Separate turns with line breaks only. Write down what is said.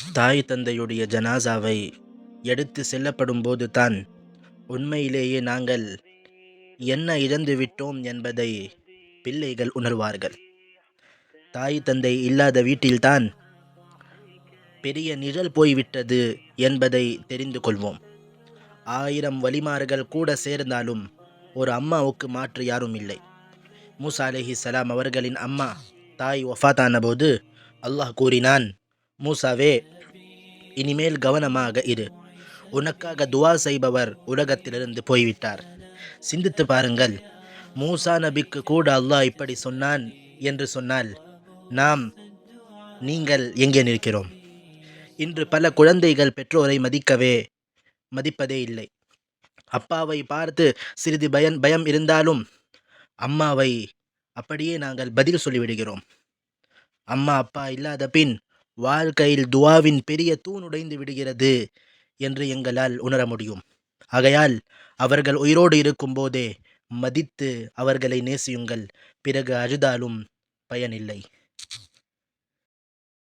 தாய் தந்தையுடைய ஜனாசாவை எடுத்து செல்லப்படும் போது தான் உண்மையிலேயே நாங்கள் என்ன இழந்து விட்டோம் என்பதை பிள்ளைகள் உணர்வார்கள். தாய் தந்தை இல்லாத வீட்டில்தான் பெரிய நிழல் போய்விட்டது என்பதை தெரிந்து கொள்வோம். ஆயிரம் வலிமார்கள் கூட சேர்ந்தாலும் ஒரு அம்மாவுக்கு மாற்று யாரும் இல்லை. மூசா அலஹி சலாம் அவர்களின் அம்மா தாய் ஒஃபாத்தான போது அல்லாஹ் கூறினான் மூசாவே இனிமேல் கவனமாக இரு. உனக்காக துவா செய்பவர் உலகத்திலிருந்து போய்விட்டார். சிந்தித்து பாருங்கள் மூசா நபிக்கு கூட அல்லாஹ் இப்படி சொன்னான் என்று சொன்னால் நாம் நீங்கள் எங்கே நிற்கிறோம்? இன்று பல குழந்தைகள் பெற்றோரை மதிக்கவே மதிப்பதே இல்லை. அப்பாவை பார்த்து சிறிது பயன் பயம் இருந்தாலும் அம்மாவை அப்படியே நாங்கள் பதில் சொல்லிவிடுகிறோம். அம்மா அப்பா இல்லாத பின் வாழ்க்கையில் துவாவின் பெரிய தூண் உடைந்து விடுகிறது என்று எங்களால் உணர முடியும். ஆகையால் அவர்கள் உயிரோடு இருக்கும்போதே மதித்து அவர்களை நேசியுங்கள். பிறகு அழுதாலும் பயனில்லை.